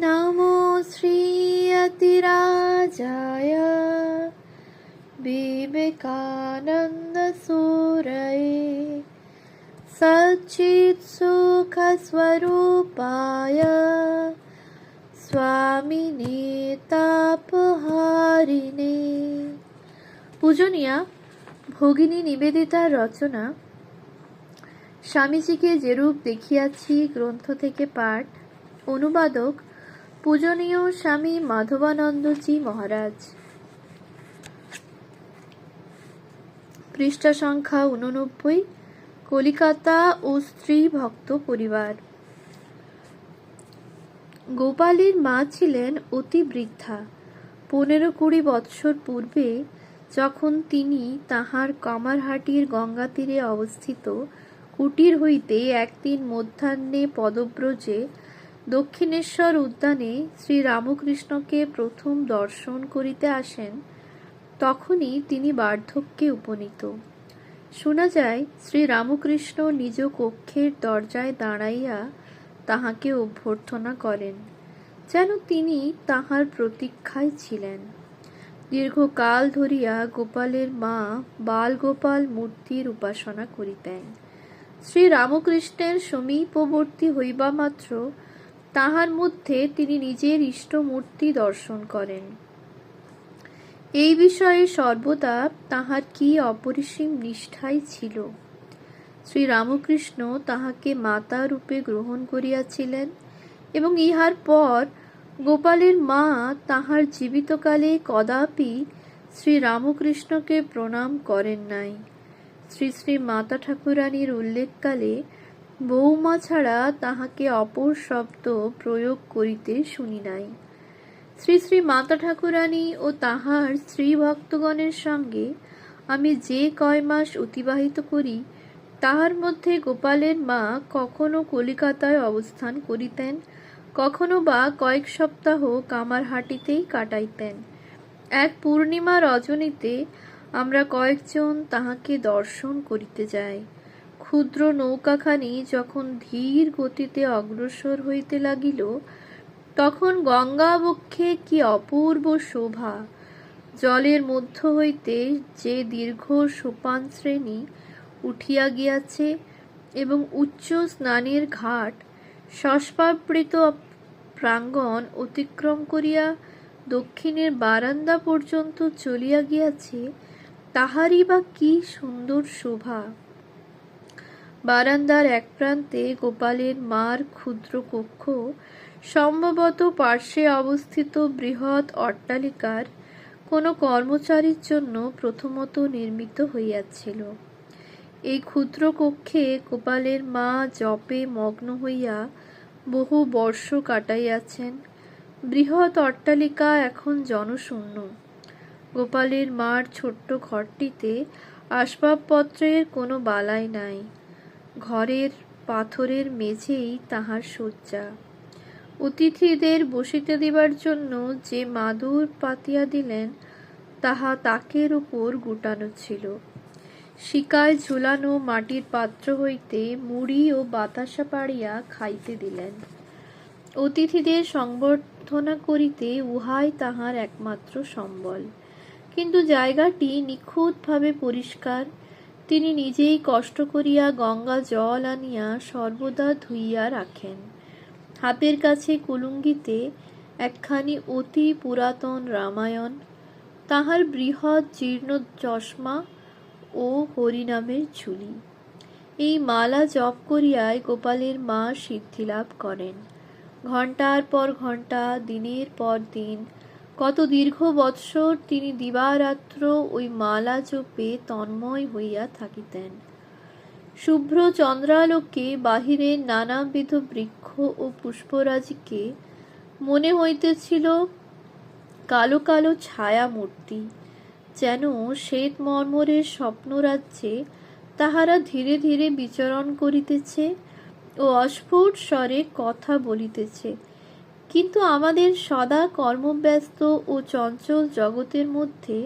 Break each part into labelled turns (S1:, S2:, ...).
S1: नमो श्रीयतिराजाय विवेकानन्दसूरये सच्चित्सुखस्वरूपाय স্বামিনে তাপহারিণে পূজনীয়া ভগিনী নিবেদিতার রচনা স্বামীজিকে যেরূপ দেখিয়াছি গ্রন্থ থেকে পাঠ অনুবাদক পূজনীয় স্বামী মাধবানন্দজি মহারাজ। পৃষ্ঠা সংখ্যা উননব্বই কলিকাতা ও স্ত্রী ভক্ত পরিবার। গোপালের মা ছিলেন অতি বৃদ্ধা। পনেরো কুড়ি বৎসর পূর্বে যখন তিনি তাহার কামারহাটির গঙ্গা তীরে অবস্থিত, কুটির হইতে একদিন মধ্যাহ্নে পদব্রজে দক্ষিণেশ্বর উদ্যানে শ্রী রামকৃষ্ণকে প্রথম দর্শন করিতে আসেন, তখনই তিনি বার্ধক্যে উপনীত। শোনা যায়, শ্রী রামকৃষ্ণ নিজ কক্ষের দরজায় দাঁড়াইয়া তাহাকে অভ্যর্থনা করেন, যেন তিনি তাহার প্রতীক্ষায় ছিলেন। দীর্ঘকাল ধরিয়া গোপালের মা বালগোপাল মূর্তির উপাসনা করিতেন। শ্রী রামকৃষ্ণের সমীপবর্তী হইবা মাত্র তাহার মধ্যে তিনি নিজের ইষ্ট মূর্তি দর্শন করেন। এই বিষয়ে সর্বদা তাহার কি অপরিসীম নিষ্ঠাই ছিল। শ্রী রামকৃষ্ণ তাহাকে মাতা রূপে গ্রহণ করিয়াছিলেন এবং ইহার পর গোপালের মা তাহার জীবিতকালে কদাপি শ্রী রামকৃষ্ণকে প্রণাম করেন নাই। শ্রী শ্রী মাতা ঠাকুরানীর উল্লেখকালে বৌমা ছাড়া তাহাকে অপর শব্দ প্রয়োগ করিতে শুনি নাই। শ্রী শ্রী মাতা ঠাকুরানী ও তাহার স্ত্রী ভক্তগণের সঙ্গে আমি যে কয় মাস অতিবাহিত করি, তাহার মধ্যে গোপালের মা কখনো কলিকাতায় অবস্থান করিতেন, কখনো বা কয়েক সপ্তাহ কামারহাটিতেই কাটাইতেন। এক পূর্ণিমা রজনীতে আমরা কয়েকজন তাহাকে দর্শন করিতে যাই। ক্ষুদ্র নৌকাখানি যখন ধীর গতিতে অগ্রসর হইতে লাগিল, তখন গঙ্গা বক্ষে কি অপূর্ব শোভা। জলের মধ্য হইতে যে দীর্ঘ সোপান শ্রেণি উঠিয়া গিয়াছে এবং উচ্চ স্নানের ঘাট, সস্পাবৃত প্রাঙ্গণ অতিক্রম করিয়া দক্ষিণের বারান্দা পর্যন্ত চলিয়া গিয়াছে, তাহারই বা কি সুন্দর শোভা! বারান্দার এক প্রান্তে গোপালের মার ক্ষুদ্র কক্ষ, সম্ভবত পার্শ্বে অবস্থিত বৃহৎ অট্টালিকার কোনো কর্মচারীর জন্য প্রথমত নির্মিত হইয়াছিল। এই ক্ষুদ্র কক্ষে গোপালের মা জপে মগ্ন হইয়া বহু বর্ষ কাটাইয়াছেন। বৃহৎ অট্টালিকা এখন জনশূন্য। গোপালের মার ছোট্ট ঘরটিতে আসবাবপত্রের কোনো বালাই নাই। ঘরের পাথরের মেঝেই তাহার শয্যা। অতিথিদের বসিতে দিবার জন্য যে মাদুর পাতিয়া দিলেন, তাহা তাকের উপর গুটানো ছিল। শিকায় ঝুলানো মাটির পাত্র হইতে মুড়ি ও বাতাসা পাড়িয়া খাইতে দিলেন। অতিথিদের সংবর্ধনা করিতে উহাই তাহার একমাত্র সম্বল। কিন্তু জায়গাটি নিখুঁতভাবে পরিষ্কার তিনি নিজেই কষ্ট করিয়া গঙ্গা জল আনিয়া সর্বদা ধুইয়া রাখেন। হাতের কাছে কুলুঙ্গিতে একখানি অতি পুরাতন রামায়ণ, তাহার বৃহৎ জীর্ণ চশমা ও হরিনামের ঝুলি। এই মালা জপ করিয়ায় গোপালের মা সিদ্ধিলাভ করেন। ঘণ্টার পর ঘণ্টা দিনের পর দিন কত দীর্ঘ বৎসর তিনি দিবারাত্র ওই মালা চোপে তন্ময় হইয়া থাকিতেন। শুভ্র চন্দ্রালোকে বাহিরের নানাবিধ বৃক্ষ ও পুষ্পরাজিকে মনে হইতেছিল কালো কালো ছায়া মূর্তি যেন শ্বেত মর্মরের স্বপ্নরাজ্যে তাহারা ধীরে ধীরে বিচরণ করিতেছে ও অস্ফুট স্বরে কথা বলিতেছে। কিন্তু আমাদের সদা কর্মব্যস্ত ও চঞ্চল জগতের মধ্যে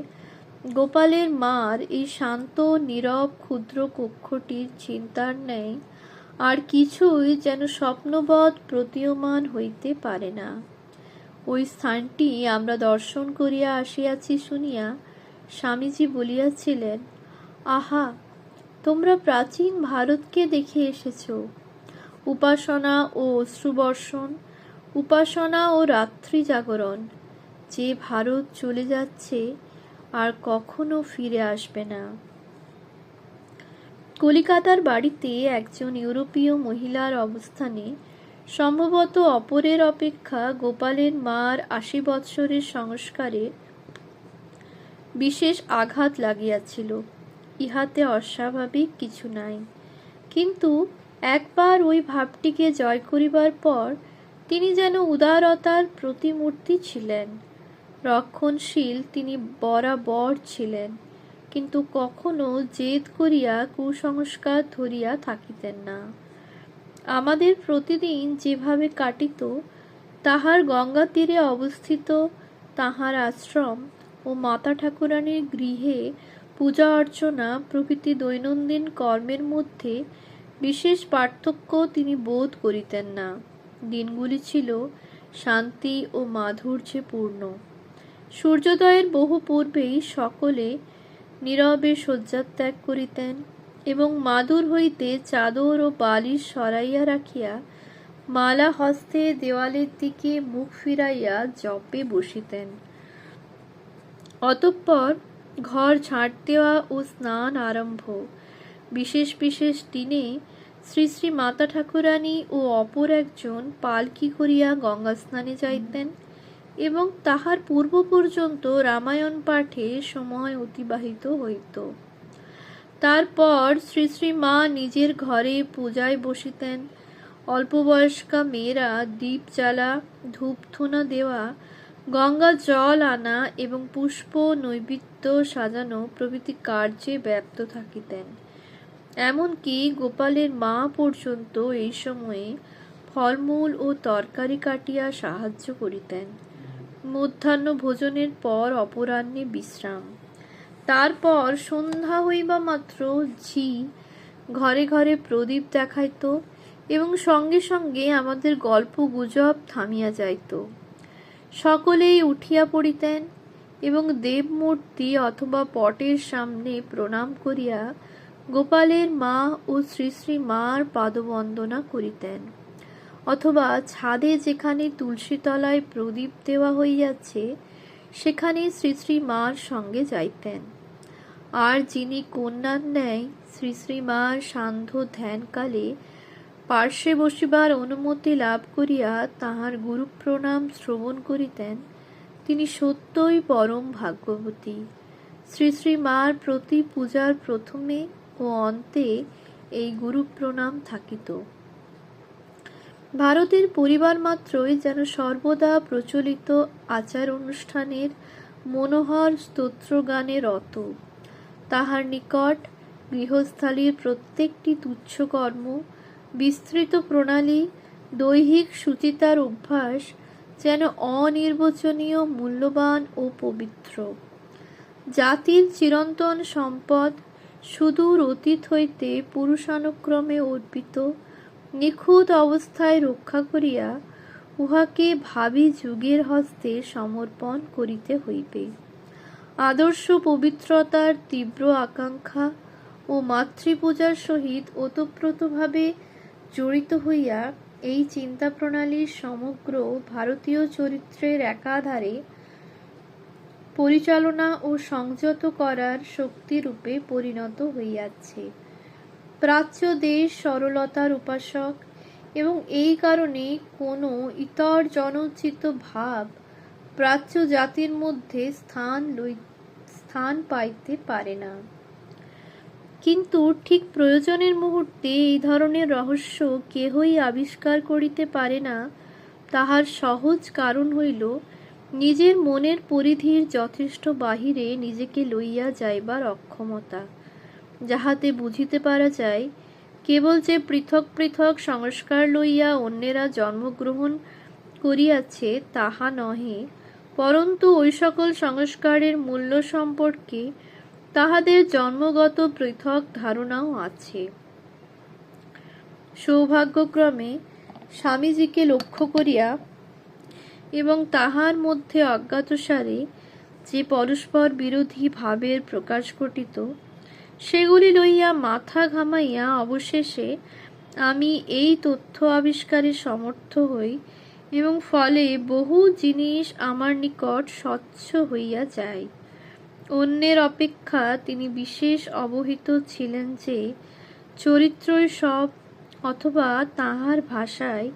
S1: গোপালের মার এই শান্ত, নীরব, ক্ষুদ্র কক্ষটির চিন্তার ন্যায় আর কিছুই যেন স্বপ্নবৎ প্রতীয়মান হইতে পারে না। ওই স্থানটি আমরা দর্শন করিয়া আসিয়াছি শুনিয়া স্বামীজি বলিয়াছিলেন, আহা, তোমরা প্রাচীন ভারতকে দেখে এসেছ। উপাসনা ও অশ্রুবর্ষণ উপাসনা ও রাত্রি জাগরণ। যে ভারত চলে যাচ্ছে, আর কখনো ফিরে আসবে না। কলিকাতার বাড়িতে একজন ইউরোপীয় মহিলার অবস্থানে সম্ভবত অপরের অপেক্ষা গোপালের মার আশি বৎসরের সংস্কারে বিশেষ আঘাত লাগিয়াছিল। ইহাতে অস্বাভাবিক কিছু নাই। কিন্তু একবার ওই ভাবটিকে জয় করিবার পর তিনি যেন উদারতার প্রতিমূর্তি ছিলেন। রক্ষণশীল তিনি বরাবর ছিলেন, কিন্তু কখনো জেদ করিয়া কুসংস্কার ধরিয়া থাকিতেন না। আমাদের প্রতিদিন যেভাবে কাটিত, তাহার গঙ্গা তীরে অবস্থিত তাহার আশ্রম ও মাতা ঠাকুরানীর গৃহে পূজা অর্চনা প্রভৃতি দৈনন্দিন কর্মের মধ্যে বিশেষ পার্থক্য তিনি বোধ করিতেন না। দিনগুলি ছিল শান্তি ও মাধুর্যে পূর্ণ। সূর্যোদয়ের বহু পূর্বেই সকলে নীরবে শয্যাত্যাগ করিতেন এবং মাদুর হইতে চাদর ও বালিশ সরাইয়া রাখিয়া মালা হস্তে দেওয়ালের দিকে মুখ ফিরাইয়া জপে বসিতেন। অতঃপর ঘর ঝাঁট দেওয়া ও স্নান আরম্ভ। বিশেষ বিশেষ দিনে শ্রী শ্রী মাতা ঠাকুরানী ও অপর একজন পালকি করিয়া গঙ্গা স্নানে যাইতেন এবং তাহার পূর্ব পর্যন্ত রামায়ণ পাঠে সময় অতিবাহিত হইত। তারপর শ্রী শ্রী মা নিজের ঘরে পূজায় বসিতেন। অল্প বয়স্কা মেয়েরা দীপ জ্বালা ধূপধুনা দেওয়া, গঙ্গা জল আনা এবং পুষ্প, নৈবেদ্য সাজানো প্রভৃতি কার্যে ব্যপ্ত থাকিতেন। এমনকি গোপালের মা পর্যন্ত এই সময়ে ফলমূল ও তরকারি কাটিয়া সাহায্য করিতেন। মধ্যাহ্ন ভোজনের পর অপরাহ্নে বিশ্রাম। তারপর সন্ধ্যা হইবা মাত্র ঝি ঘরে ঘরে প্রদীপ দেখাইত এবং সঙ্গে সঙ্গে আমাদের গল্প গুজব থামিয়া যাইত। সকলেই উঠিয়া পড়িতেন এবং দেবমূর্তি অথবা পটের সামনে প্রণাম করিয়া গোপালের মা ও শ্রী শ্রী মার পাদবন্দনা করিতেন। অথবা ছাদে যেখানে তুলসীতলায় প্রদীপ দেওয়া হইয়াছে, সেখানে শ্রী শ্রী মার সঙ্গে যাইতেন। আর যিনি কন্যার ন্যায় শ্রী শ্রী মার সান্ধ্য ধ্যানকালে পার্শ্বে বসিবার অনুমতি লাভ করিয়া তাহার গুরু প্রণাম শ্রবণ করিতেন, তিনি সত্যই পরম ভাগ্যবতী। শ্রী শ্রী মার প্রতি পূজার প্রথমে ও অন্তে এই গুরু প্রণাম থাকিত। ভারতের পরিবার মাত্রই যেন সর্বদা প্রচলিত আচার অনুষ্ঠানের মনোহর স্তোত্রগানে রত। তাহার নিকট গৃহস্থালীর প্রত্যেকটি তুচ্ছ কর্ম বিস্তৃত প্রণালী, দৈহিক সুচিতার অভ্যাস যেন অনির্বচনীয়, মূল্যবান ও পবিত্র। জাতির চিরন্তন সম্পদ সুদূর অতীত হইতে পুরুষানুক্রমে অর্পিত নিখুঁত অবস্থায় রক্ষা করিয়া উহাকে ভাবি যুগের হস্তে সমর্পণ করিতে হইবে। আদর্শ পবিত্রতার তীব্র আকাঙ্ক্ষা ও মাতৃপূজার সহিত ওতপ্রোতভাবে জড়িত হইয়া এই চিন্তা প্রণালীর সমগ্র ভারতীয় চরিত্রের একাধারে পরিচালনা ও সংযত করার শক্তিরূপে পরিণত হইয়াছে। প্রাচ্য দেশ সরলতার উপাসক এবং এই কারণে কোনো ইতর জনচিত ভাব প্রাচ্য জাতির মধ্যে স্থান লই, স্থান পাইতে পারে না। কিন্তু ঠিক প্রয়োজনের মুহূর্তে এই ধরনের রহস্য কেহই আবিষ্কার করিতে পারে না, তাহার সহজ কারণ হইল নিজের মনের পরিধির যথেষ্ট বাহিরে নিজেকে লইয়া যাইবার অক্ষমতা। যাহাতে বুঝিতে পারা যায়, কেবল যে পৃথক পৃথক সংস্কার লইয়া অন্যেরা জন্মগ্রহণ করিয়াছে তাহা নহে, পরন্তু ওই সকল সংস্কারের মূল্য সম্পর্কে তাহাদের জন্মগত পৃথক ধারণাও আছে। সৌভাগ্যক্রমে স্বামীজিকে লক্ষ্য করিয়া এবং তাহার মধ্যে অজ্ঞাতসারে যে পরস্পর বিরোধী ভাবের প্রকাশ ঘটিত, সেগুলি লইয়া মাথা ঘামাইয়া অবশেষে আমি এই তথ্য আবিষ্কারে সমর্থ হই এবং ফলে বহু জিনিস আমার নিকট স্বচ্ছ হইয়া যায়। অন্যের অপেক্ষা তিনি বিশেষ অবহিত ছিলেন যে চরিত্রই সব অথবা তাহার ভাষায়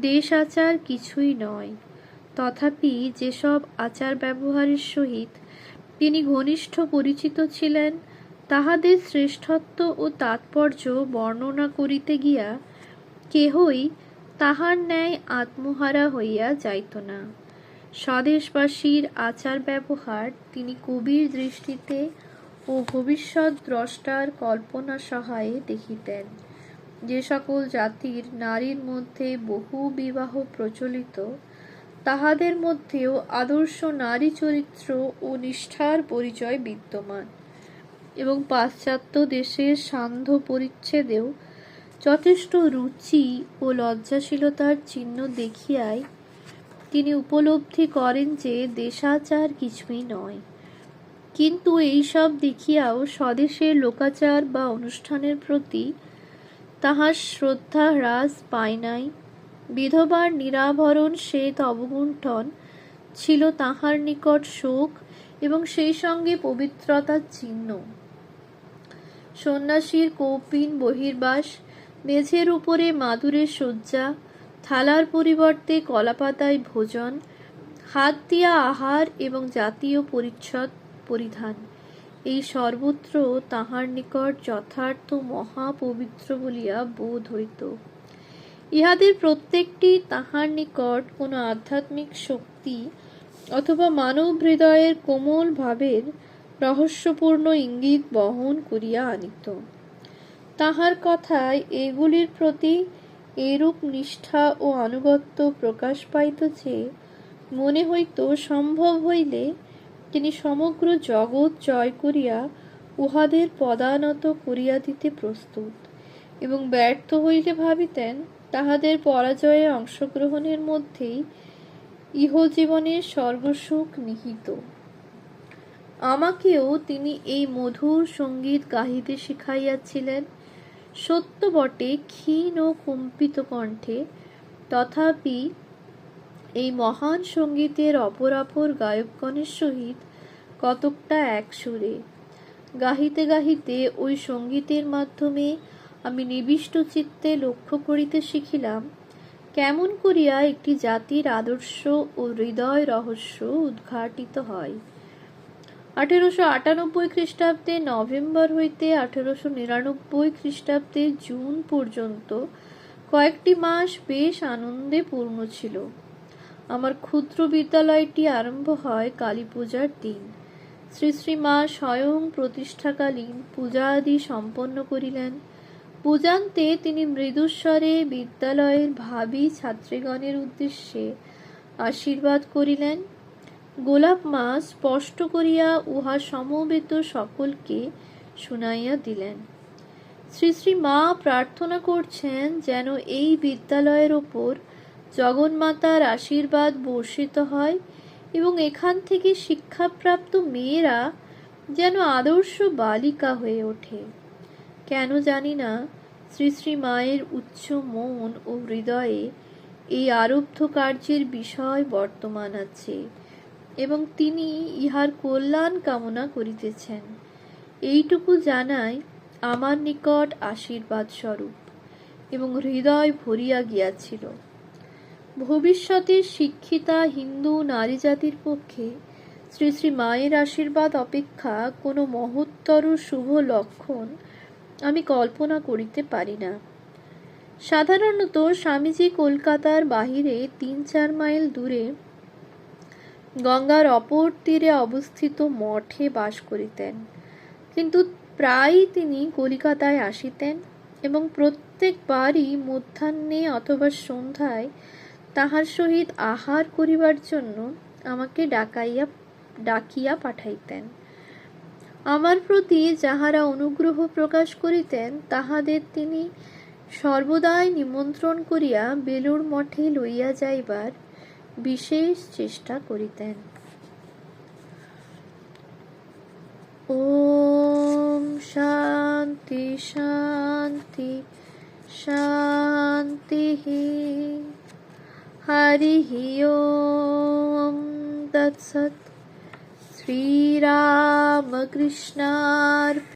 S1: দেশ আচার কিছুই নয়। তথাপি যেসব আচার ব্যবহারের সহিত তিনি ঘনিষ্ঠ পরিচিত ছিলেন, তাহাদের শ্রেষ্ঠত্ব ও তাৎপর্য বর্ণনা করিতে গিয়া কেহই তাহার ন্যায় আত্মহারা হইয়া যাইত না। স্বদেশবাসীর আচার ব্যবহার তিনি কবির দৃষ্টিতে ও ভবিষ্যৎ দ্রষ্টার কল্পনা সহায়ে দেখিতেন। যে সকল জাতির নারীর মধ্যে বহু বিবাহ প্রচলিত তাহাদের মধ্যেও আদর্শ নারী চরিত্র ও নিষ্ঠার পরিচয় বিদ্যমান এবং পাশ্চাত্য দেশের সান্ধ্য পরিচ্ছেদেও যথেষ্ট রুচি ও লজ্জাশীলতার চিহ্ন দেখিয়াই তিনি উপলব্ধি করেন যে দেশাচার কিছুই নয়। কিন্তু এইসব দেখিয়াও স্বদেশের লোকাচার বা অনুষ্ঠানের প্রতি তাহার শ্রদ্ধা হ্রাস পায় নাই। বিধবার নিরাভরণ শ্বেত অবগুণ্ঠন ছিল তাহার নিকট শোক এবং সেই সঙ্গে পবিত্রতার চিহ্ন। সন্ন্যাসীর কৌপিন বহির্বাস, মেঝের উপরে মাদুরের শয্যা, থালার পরিবর্তে কলাপাতায় ভোজন, হাত দিয়া আহার এবং জাতীয় পরিচ্ছদ পরিধান, এই সর্বত্র তাহার নিকট যথার্থ মহাপবিত্র বলিয়া বোধ হইত। ইহাদের প্রত্যেকটি তাহার নিকট কোনো আধ্যাত্মিক শক্তি অথবা মানব হৃদয়ের কোমল ভাবের রহস্যপূর্ণ ইঙ্গিত বহন করিয়া আনিত। তাহার কথায় এগুলির প্রতি এরূপ নিষ্ঠা ও আনুগত্য প্রকাশ পাইত যে মনে হইত সম্ভব হইলে তিনি সমগ্র জগৎ জয় করিয়া উহাদের পদানত করিয়া দিতে প্রস্তুত এবং ব্যর্থ হইলে ভাবিতেন তাহাদের পরাজয়ে অংশগ্রহণের মধ্যেই ইহজীবনের স্বর্গসুখ নিহিত। আমাকেও তিনি এই মধুর সংগীত গাহিতে শিখাইয়াছিলেন। সত্য বটে ক্ষীণ ও কম্পিত কণ্ঠে। তথাপি এই মহান সঙ্গীতের অপরাপর গায়কগণের সহিত কতকটা এক সুরে। গাহিতে গাহিতে ওই সঙ্গীতের মাধ্যমে আমি নিবিষ্ট চিত্তে লক্ষ্য করিতে শিখিলাম, কেমন করিয়া একটি জাতির আদর্শ ও হৃদয় রহস্য উদ্ঘাটিত হয়। আঠেরোশো আটানব্বই খ্রিস্টাব্দে নভেম্বর হইতে আঠেরোশো নিরানব্বই খ্রিস্টাব্দে জুন পর্যন্ত কয়েকটি মাস বেশ আনন্দে পূর্ণ ছিল। আমার ক্ষুদ্র বিদ্যালয়টি আরম্ভ হয় কালী পূজার দিন। শ্রী শ্রী মা স্বয়ং প্রতিষ্ঠাকালীন পূজা আদি সম্পন্ন করিলেন। পূজান্তে তিনি মৃদুস্বরে বিদ্যালয়ের ভাবী ছাত্রীগণের উদ্দেশ্যে আশীর্বাদ করিলেন। গোলাপ মা স্পষ্ট করিয়া উহা সমবেত সকলকে শুনাইয়া দিলেন। শ্রী শ্রী মা প্রার্থনা করছেন যেন এই বিদ্যালয়ের ওপর জগন্মাতার আশীর্বাদ বর্ষিত হয় এবং এখান থেকে শিক্ষাপ্রাপ্ত মেয়েরা যেন আদর্শ বালিকা হয়ে ওঠে। কেন জানি না, শ্রী শ্রী মায়ের উচ্চ মন ও হৃদয়ে এই আরব্ধ কার্যের বিষয় বর্তমান আছে এবং তিনি ইহার কল্যাণ কামনা করিতেছেন। এইটুকু জানাই আমার নিকট আশীর্বাদ স্বরূপ এবং হৃদয় ভরিয়া গিয়াছিল। ভবিষ্যতে শিক্ষিতা হিন্দু নারী জাতির পক্ষে শ্রী শ্রী মায়ের আশীর্বাদ অপেক্ষা কোনো মহত্তর শুভ লক্ষণ আমি কল্পনা করিতে পারি না। সাধারণত স্বামীজি কলকাতার বাহিরে তিন চার মাইল দূরে গঙ্গার অপর তীরে অবস্থিত মঠে বাস করিতেন। কিন্তু প্রায়ই তিনি কলিকাতায় আসিতেন এবং প্রত্যেকবারই মধ্যাহ্নে অথবা সন্ধ্যায় তাহার সহিত আহার করিবার জন্য আমাকে ডাকাইয়া, ডাকিয়া পাঠাইতেন। আমার প্রতি যাহারা অনুগ্রহ প্রকাশ করিতেন, তাহাদের তিনি সর্বদাই নিমন্ত্রণ করিয়া বেলুর মঠে লইয়া যাইবার বিশেষ চেষ্টা করিতেন। ওম শান্তি শান্তি শান্তি হরি ওম, তৎসৎ। श्रीरामकृष्णार्पणमस्तु